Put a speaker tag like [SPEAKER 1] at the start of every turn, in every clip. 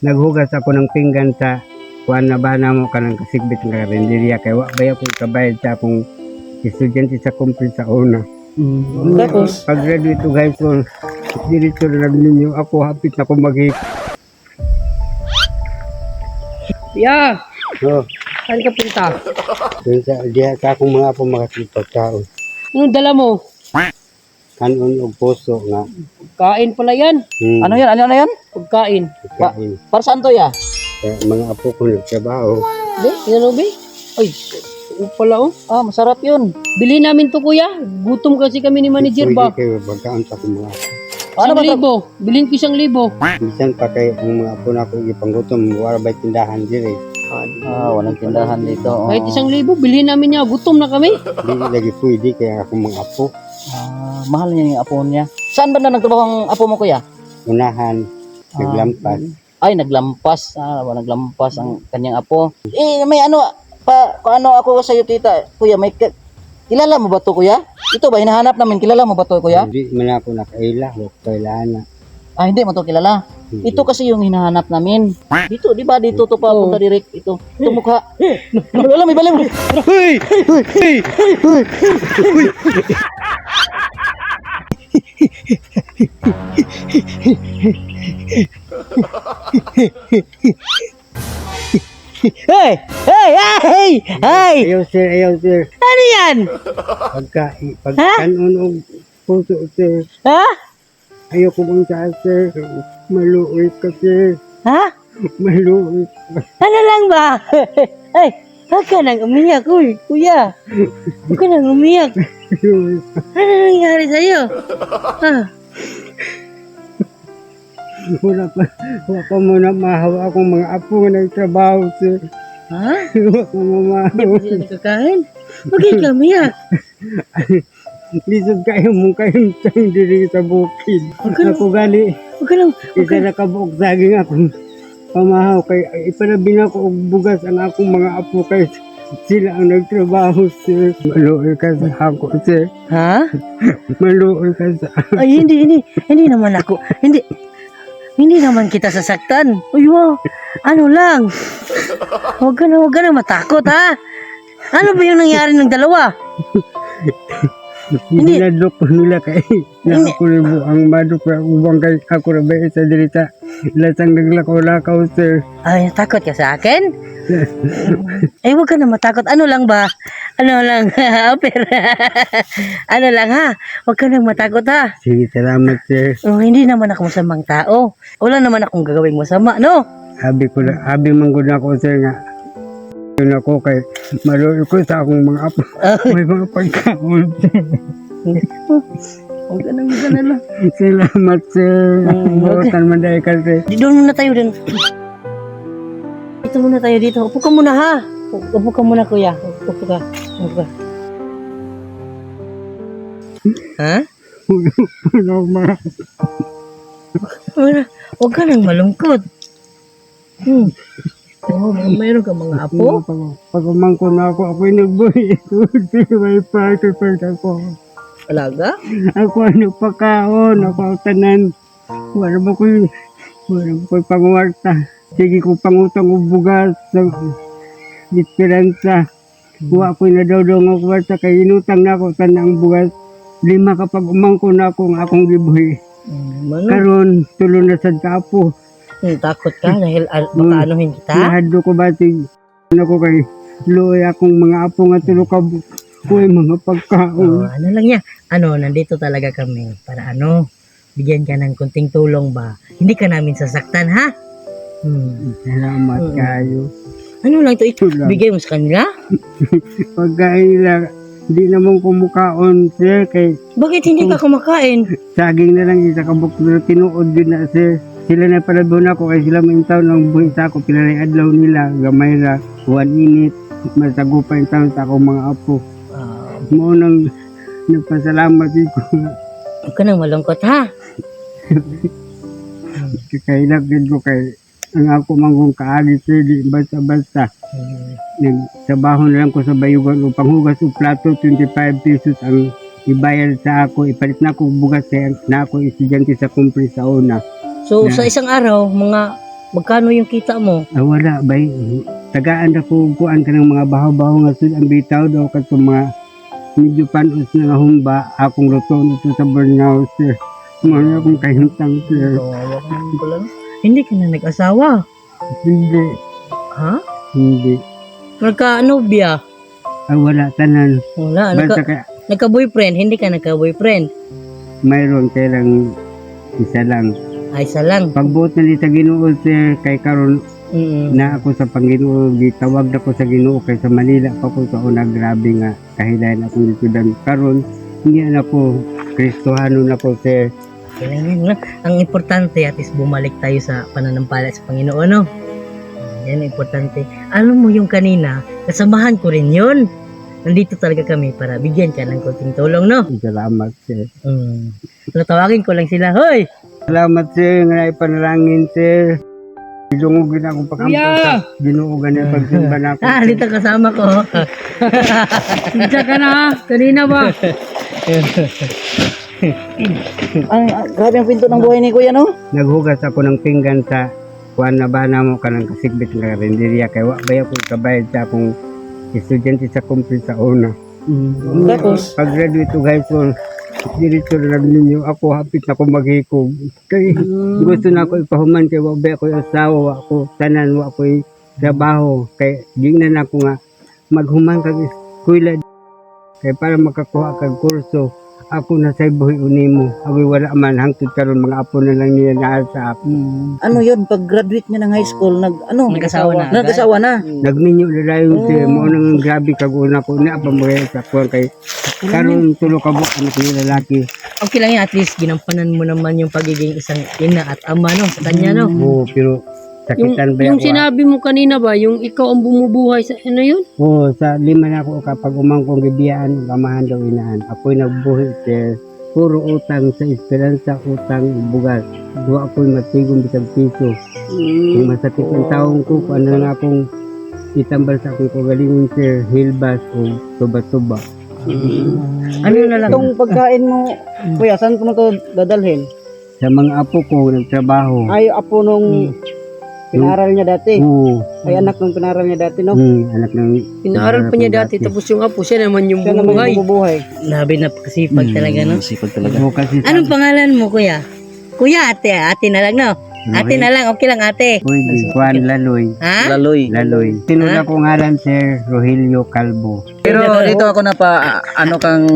[SPEAKER 1] naghugas ako ng pinggan sa kuan na ba na mo kanang kasigbit ng karinderya kay wa ba akong kabayad sa akong estudyante sa kumpre sa una.
[SPEAKER 2] Mm. Tapos,
[SPEAKER 1] Pag graduate ko high school, diretso na ninyo ako hapit na ko mag
[SPEAKER 2] ya,
[SPEAKER 1] So,
[SPEAKER 2] saan ka punta?
[SPEAKER 1] dun sa diha sa akong mga apo makatipag tao.
[SPEAKER 2] Anong dala mo?
[SPEAKER 1] Kanon og puso nga.
[SPEAKER 2] Kain pala yan.
[SPEAKER 1] Hmm,
[SPEAKER 3] Ano yan? Ano, ano yan?
[SPEAKER 2] Pagkain.
[SPEAKER 1] kain.
[SPEAKER 3] Para saan to ya?
[SPEAKER 1] Kaya mga apo ko nagtrabaho.
[SPEAKER 2] Yan o, be. Ay, pala oh.
[SPEAKER 3] Ah, masarap yun.
[SPEAKER 2] Bili namin to kuya. Gutom kasi kami ni manager ba?
[SPEAKER 1] Pwede kayo magkaon sa apo.
[SPEAKER 3] Ano
[SPEAKER 2] Isang
[SPEAKER 3] ba to?
[SPEAKER 2] libo. Bilhin ko isang libo.
[SPEAKER 1] Bisan pa kay ang mga apo na ako ipanggutom, wala ba tindahan dire.
[SPEAKER 3] Ah, walang tindahan dito. Oh.
[SPEAKER 2] Kahit isang libo, bilhin namin niya. Gutom na kami.
[SPEAKER 1] Di lagi pwede kaya akong mga apo.
[SPEAKER 3] Ah, mahal niya yung apo niya. Saan ba na nagtrabaho ang apo mo kuya?
[SPEAKER 1] Unahan, naglampas.
[SPEAKER 3] Ay, naglampas. Ah, wala naglampas ang kanyang apo. Eh, may ano, pa, ano ako sa iyo tita, kuya, may ka- kilala mo ba to kuya? Ito ba, hinahanap namin, kilala mo ba to kuya?
[SPEAKER 1] Hindi man ako nakaila, huwag kailangan na.
[SPEAKER 3] Ah, hindi mo to kilala.
[SPEAKER 1] Hindi.
[SPEAKER 3] Ito kasi yung hinahanap namin. Dito, di ba? Dito to pa punta direct. Ito, ito mukha. Wala, may balik.
[SPEAKER 1] Hey! Hey!
[SPEAKER 2] Hey! Hey! Hey! Hey!
[SPEAKER 1] Ayaw sir, ayaw sir.
[SPEAKER 2] Ano yan?
[SPEAKER 1] Pagka, pagkanon og puso sir.
[SPEAKER 2] Ha?
[SPEAKER 1] Ayaw ko mong sa sir. Maluoy ka sir.
[SPEAKER 2] Ha?
[SPEAKER 1] Maluoy.
[SPEAKER 2] Ano lang ba? Ay, huwag ka nang umiyak, uy, kuya. Huwag ka nang umiyak. Ano nangyari sa'yo? Ha?
[SPEAKER 1] Wala pa, wala pa muna mahawa akong mga apo nga nagtrabaho sir.
[SPEAKER 2] Ha?
[SPEAKER 1] Wala pa
[SPEAKER 2] Hindi
[SPEAKER 1] mamahaw.
[SPEAKER 2] ba sila nakakain? Huwag ka umiyak.
[SPEAKER 1] Lisod kayo mong kayong tiyang diri sa bukid. Ako gali,
[SPEAKER 2] Huwag ka nang,
[SPEAKER 1] isa na kabuok saging akong pamahaw kay ipanabi na ko og bugas ang akong mga apo kay sila ang nagtrabaho sir. Maluoy ka sa ako sir.
[SPEAKER 2] ha?
[SPEAKER 1] Maluoy ka sa
[SPEAKER 2] Ay, hindi, hindi. Hindi naman ako. Hindi. Hindi naman kita sasaktan. Uy, wow. Ano lang. Huwag ka na, huwag ka na matakot, ha? Ano ba yung nangyari ng dalawa? Hindi.
[SPEAKER 1] Hinadlok ko nila kay na ako ribo ang madok na ubang kay ako na ba sa diri sa lasang naglakaw-lakaw sir.
[SPEAKER 2] Ay, takot ka sa akin? Ay, huwag ka na matakot. Ano lang ba? Ano lang, Pero, ano lang ha? Huwag ka nang matakot ha?
[SPEAKER 1] Sige, salamat sir.
[SPEAKER 2] Oh, hindi naman ako masamang tao. Wala naman akong gagawing masama, no?
[SPEAKER 1] Habi ko na, habi man gud ako sir nga. Yun ako kay maluoy ko sa akong mga apo. May mga pagkaon.
[SPEAKER 2] Huwag ka nang magalala.
[SPEAKER 1] Salamat sir.
[SPEAKER 2] Okay.
[SPEAKER 1] Bukan man dahil ka sir.
[SPEAKER 2] Di doon muna tayo din. Dito muna tayo dito. Upo ka muna ha. Upo ka muna kuya. Upo ka. Upo ka. Ha?
[SPEAKER 1] Ano ma?
[SPEAKER 2] Huwag ka nang malungkot. Hmm. Oh, mayroon ka mga apo?
[SPEAKER 1] Pag, umangko na ako, ako'y nagbuhay. May part ako.
[SPEAKER 2] Talaga?
[SPEAKER 1] Ako ano pagkaon, ako ang tanan. Wala ba ko yun? Wala ba ko panguwarta. Sige ko pangutang og bugas sa diferensya. Kuha ko na daw daw kwarta kay inutang na ako tanang bugas. Lima kapag umangko na ako ang akong gibuhi.
[SPEAKER 2] Mano?
[SPEAKER 1] Karon tulo na sad kapo.
[SPEAKER 2] Hmm, takot ka dahil al- baka anuhin kita?
[SPEAKER 1] Nahadlo ko ba sig ano ko kay luoy akong mga apo nga tulo ka bu- kuy mga
[SPEAKER 2] Oh,
[SPEAKER 1] pagkaon.
[SPEAKER 2] ano lang yan. Ano, nandito talaga kami para ano, bigyan ka ng kunting tulong ba? Hindi ka namin sasaktan, ha? Hmm.
[SPEAKER 1] Salamat
[SPEAKER 2] Mm.
[SPEAKER 1] kayo.
[SPEAKER 2] Ano lang to?
[SPEAKER 1] Ito lang.
[SPEAKER 2] Bigay mo sa kanila?
[SPEAKER 1] Pagkain lang, di naman kumukaon sir kay
[SPEAKER 2] Bakit hindi ka kumakain?
[SPEAKER 1] saging na lang isa kabuk pero tinuod din na sir. Sila na pala doon ako kay sila may taon ng buhay sa ako pila na adlaw nila gamay ra one minute masago pa yung taon sa akong mga apo.
[SPEAKER 2] Ah,
[SPEAKER 1] Mo nang nagpasalamat ko
[SPEAKER 2] Huwag ka nang malungkot, ha?
[SPEAKER 1] kakailap din ko kay ang ako manggong kaagi di basta-basta.
[SPEAKER 2] Hmm.
[SPEAKER 1] Nagtrabaho na lang ko sa bayugan upang hugas o plato 25 pesos ang ibayad sa ako ipalit na ako bugas kaya na ako estudyante sa kumpre sa una.
[SPEAKER 2] So,
[SPEAKER 1] Yeah.
[SPEAKER 2] sa isang araw, mga Magkano yung kita mo?
[SPEAKER 1] Ah, wala bay. Tagaan ako kuan ka ng mga bahaw-bahaw nga sud ang bitaw daw ka mga medyo panos na nga humba akong luton ito sa burnout sir. Mga akong kahintang sir.
[SPEAKER 2] Hindi ka na nag-asawa.
[SPEAKER 1] Hindi,
[SPEAKER 2] Ha?
[SPEAKER 1] hindi.
[SPEAKER 2] Nagka-nobya?
[SPEAKER 1] Ah, wala tanan.
[SPEAKER 2] Wala.
[SPEAKER 1] Basta
[SPEAKER 2] Nagka,
[SPEAKER 1] ka,
[SPEAKER 2] nagka-boyfriend? Hindi ka nagka-boyfriend?
[SPEAKER 1] mayroon kailang isa lang.
[SPEAKER 2] Ay, isa lang.
[SPEAKER 1] Pagbuot na sa Ginoo sir kay karon
[SPEAKER 2] Mm.
[SPEAKER 1] na ako sa Panginoon gitawag na ko sa Ginoo kay sa Manila pa ko sa una grabe nga kahilayan akong litudan karon hindi na ako Kristohano na ko sir
[SPEAKER 2] Kailangan na. Ang importante at is bumalik tayo sa pananampala sa Panginoon, no? Yan ang importante. Alam mo yung kanina, kasamahan ko rin yun. Nandito talaga kami para bigyan ka ng konting tulong, no?
[SPEAKER 1] salamat sir
[SPEAKER 2] Mm. So, tawagin ko lang sila, Hoy!
[SPEAKER 1] Salamat sir nga ipanalangin sir Idungugin akong pagkampo sa Ginoo ganyan pagsimba na ako
[SPEAKER 2] Ah, dito kasama ko.
[SPEAKER 4] Sinsa ka na ha? Kanina ba?
[SPEAKER 3] Ang ah, grabe ang pinto ng buhay ni Kuya no.
[SPEAKER 1] naghugas ako ng pinggan sa kuan na ba na mo kanang kasigbit ng karinderya kay wa ba ako kabayad sa akong estudyante sa kumpre sa una
[SPEAKER 3] Tapos
[SPEAKER 1] pag graduate ko high school na lang ninyo ako hapit na ako maghikog. Kay gusto na ako ipahuman kay wa ba ako asawa wa ako tanan wa ako trabaho. Kay gingnan ako nga maghuman kag eskwela. Kay para makakuha kag kurso ako na sa buhi unimo awi wala man hangtod karon mga apo na lang niya naa sa ako
[SPEAKER 3] ano yun? Pag graduate niya ng high school nag ano?
[SPEAKER 2] Nag-asawa na?
[SPEAKER 3] Nag-asawa na.
[SPEAKER 1] nagminyo na dayon siya. Mo nang grabe kag una ko na pa mo sa kuwan kay karon tulo ka buok anak ni lalaki.
[SPEAKER 2] Okay lang yan, at least ginampanan mo naman yung pagiging isang ina at ama, no? Sa kanya, no?
[SPEAKER 1] oo pero
[SPEAKER 4] Yung,
[SPEAKER 1] sakitan ba
[SPEAKER 4] yung
[SPEAKER 1] ako
[SPEAKER 4] sinabi mo kanina ba, yung ikaw ang bumubuhay sa ano yun?
[SPEAKER 1] Oo, sa lima na ako kapag umang kong gibiyaan, gamahan daw inaan. Ako'y nagbuhi sir. Puro utang sa esperanza, utang bugas. Duwa ako'y matigong bisag piso. Kung masakit ang taong ko, kung ano lang akong itambal sa akong kagalingon sir, hilbas o tuba-tuba.
[SPEAKER 2] Ano na lang?
[SPEAKER 3] Itong pagkain mo, Kuya, saan ko mo to dadalhin?
[SPEAKER 1] Sa mga apo ko, nagtrabaho.
[SPEAKER 3] Ay, apo nung pinaral niya dati.
[SPEAKER 1] Oo,
[SPEAKER 3] Ay, anak nung pinaral niya dati, no?
[SPEAKER 1] hmm, anak ng...
[SPEAKER 4] Pinaaral pa niya dati, tapos yung apo, siya naman yung
[SPEAKER 3] Siya naman
[SPEAKER 4] bumuhay.
[SPEAKER 3] yung bumubuhay.
[SPEAKER 2] Labi na kasipag talaga, no?
[SPEAKER 3] Sipag talaga.
[SPEAKER 1] Oo, kasi sa...
[SPEAKER 2] Anong pangalan mo, kuya? Kuya, ate, ate na lang, no? Ate na lang, okay lang, ate.
[SPEAKER 1] Pwede, Juan Laloy.
[SPEAKER 2] Ha?
[SPEAKER 3] Laloy.
[SPEAKER 1] Laloy. Tinula ko ngalan sir, Rogelio Calvo.
[SPEAKER 5] Pero dito ako na pa ano kang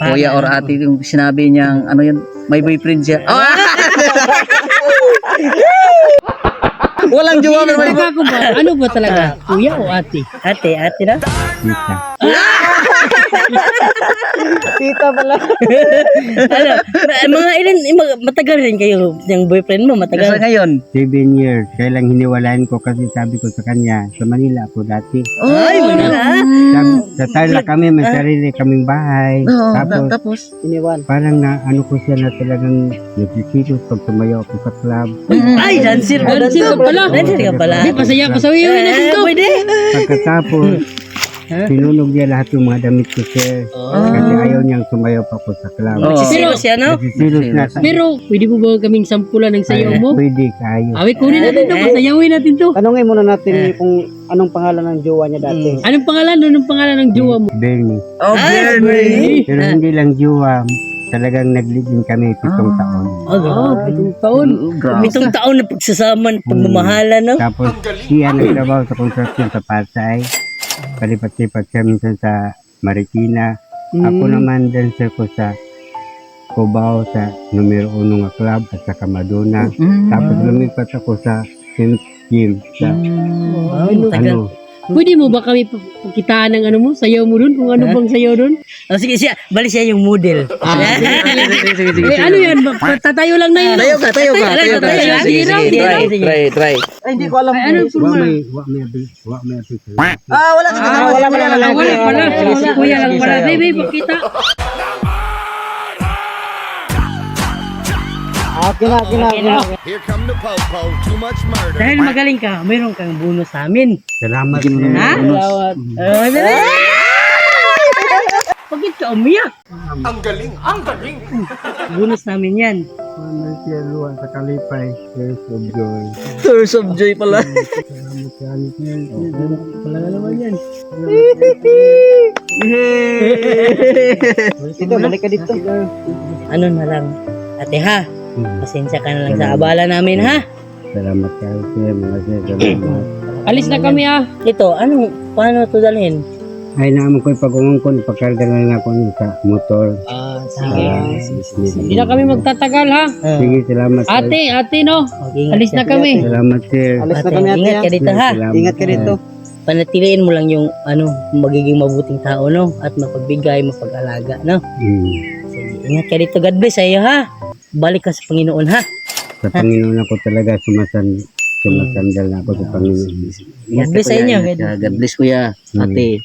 [SPEAKER 5] kuya or ate yung sinabi niyang ano yun may boyfriend siya. Oh! Walang jowa
[SPEAKER 4] ba, ano ba talaga? Kuya o ate?
[SPEAKER 2] Ate, ate na?
[SPEAKER 1] Tita.
[SPEAKER 3] Tita pala.
[SPEAKER 2] ano? Mga ilan, matagal rin kayo yung boyfriend mo,
[SPEAKER 5] Sa
[SPEAKER 2] matagal.
[SPEAKER 5] ngayon.
[SPEAKER 1] Seven years. Kaya lang hiniwalayan ko kasi sabi ko sa kanya, sa Manila ako dati.
[SPEAKER 2] Ay, wala na.
[SPEAKER 1] Sa, sa Tarlac kami, may sarili kaming bahay.
[SPEAKER 5] Oo,
[SPEAKER 1] Tapos,
[SPEAKER 5] na- tapos
[SPEAKER 3] Iniwan.
[SPEAKER 1] parang na ano ko siya na talagang nagsisitos pag tumayo ako sa club.
[SPEAKER 2] Ay, dancer.
[SPEAKER 4] Dancer ka pala.
[SPEAKER 2] Dancer ka pala.
[SPEAKER 4] Hindi, pasaya, pasawiyawin natin
[SPEAKER 2] Eh,
[SPEAKER 4] to.
[SPEAKER 2] pwede.
[SPEAKER 1] Pagkatapos, sinunog niya lahat yung mga damit ko sir. Kasi ayaw niyang tumayo pa ako sa club.
[SPEAKER 5] Oo.
[SPEAKER 2] Sisiro siya, no?
[SPEAKER 1] Nagsisilos na
[SPEAKER 4] Pero, pwede mo ba kaming sampulan ng sayaw mo?
[SPEAKER 1] Pwede kayo.
[SPEAKER 4] Awi, kunin natin to, pasayawin natin to.
[SPEAKER 3] Tanungin muna natin kung anong pangalan ng jowa niya dati.
[SPEAKER 4] Anong pangalan? Anong pangalan ng jowa mo?
[SPEAKER 1] Bernie.
[SPEAKER 5] Oh, Bernie.
[SPEAKER 1] Pero hindi lang juwa, talagang nag-live-in kami pitong taon.
[SPEAKER 4] Oh, pitong taon.
[SPEAKER 5] Grabe.
[SPEAKER 2] Pitong taon na pagsasama, pagmamahalan, no?
[SPEAKER 1] Tapos siya nagtrabaho sa construction sa Pasay. Palipat-lipat siya minsan sa Marikina. Ako naman dancer ko sa Cubao sa numero uno nga club at sa Camadona. Tapos lumipat ako sa St. Jim sa
[SPEAKER 2] tagal.
[SPEAKER 1] ano.
[SPEAKER 4] Pwede mo ba kami pa- pakitaan ng ano mo, sayaw mo dun? Kung ano bang sayaw dun?
[SPEAKER 2] Oh, sige, siya. Bali siya yung model.
[SPEAKER 4] Eh, ano yan? Ba- Tatayo lang na yun.
[SPEAKER 5] Tayo ka, tayo ka,
[SPEAKER 2] Tayo,
[SPEAKER 5] tayo ka.
[SPEAKER 2] tayo,
[SPEAKER 5] Sige, sige,
[SPEAKER 2] tayo,
[SPEAKER 5] sige.
[SPEAKER 2] tayo,
[SPEAKER 5] Try,
[SPEAKER 2] tayo.
[SPEAKER 5] try, try.
[SPEAKER 3] Ay, hindi ko alam.
[SPEAKER 4] Ay, ano
[SPEAKER 1] Wa
[SPEAKER 4] yung
[SPEAKER 1] may, wa may, abi- wa may, abi-
[SPEAKER 3] Ah, wala ka.
[SPEAKER 4] Ah,
[SPEAKER 3] wala
[SPEAKER 4] wala, wala pala.
[SPEAKER 5] Sige,
[SPEAKER 4] kuya lang pala.
[SPEAKER 5] sayaw.
[SPEAKER 4] Baby, pakita.
[SPEAKER 3] Akin na, akin na, akin na.
[SPEAKER 6] Here come the po-po. Too much murder.
[SPEAKER 2] Dahil magaling ka, mayroon kang bonus sa amin.
[SPEAKER 1] Salamat sir.
[SPEAKER 2] Ha?
[SPEAKER 4] Salawat.
[SPEAKER 2] Oh, dali.
[SPEAKER 4] Bakit ka umiyak. Bonus namin yan.
[SPEAKER 1] May luwan sa kalipay. Tears of joy.
[SPEAKER 5] Tears of joy pala.
[SPEAKER 1] Salamat sa
[SPEAKER 4] na naman yan.
[SPEAKER 3] Dito, balik ka dito.
[SPEAKER 2] Ano na lang, ate ha, pasensya ka na lang sa abala namin ha.
[SPEAKER 1] Salamat sa alit niya. Mga sir, salamat.
[SPEAKER 4] Alis na kami ah.
[SPEAKER 2] Ito, anong, paano ito dalhin?
[SPEAKER 1] Ay naman ko ipagungong pagkarga na lang ako sa motor.
[SPEAKER 2] Ah,
[SPEAKER 1] Ah,
[SPEAKER 4] Hindi na kami magtatagal ha.
[SPEAKER 1] Sige, salamat. sir.
[SPEAKER 4] Ate, ate no.
[SPEAKER 2] Mag-ingat
[SPEAKER 4] Alis
[SPEAKER 2] ka.
[SPEAKER 4] na kami.
[SPEAKER 1] Salamat, sir.
[SPEAKER 2] Ate, ingat ka dito ha.
[SPEAKER 1] Salamat,
[SPEAKER 3] Ingat ka dito.
[SPEAKER 2] Panatiliin mo lang yung ano, magiging mabuting tao no at mapagbigay, mapag-alaga no.
[SPEAKER 1] Hmm.
[SPEAKER 2] Ingat ka dito. God bless sa iyo ha. Balik ka sa Panginoon ha.
[SPEAKER 1] Sa Panginoon ako talaga sumasan sumasandal na ako sa Panginoon.
[SPEAKER 2] God bless sa inyo.
[SPEAKER 5] God bless kuya. Ate.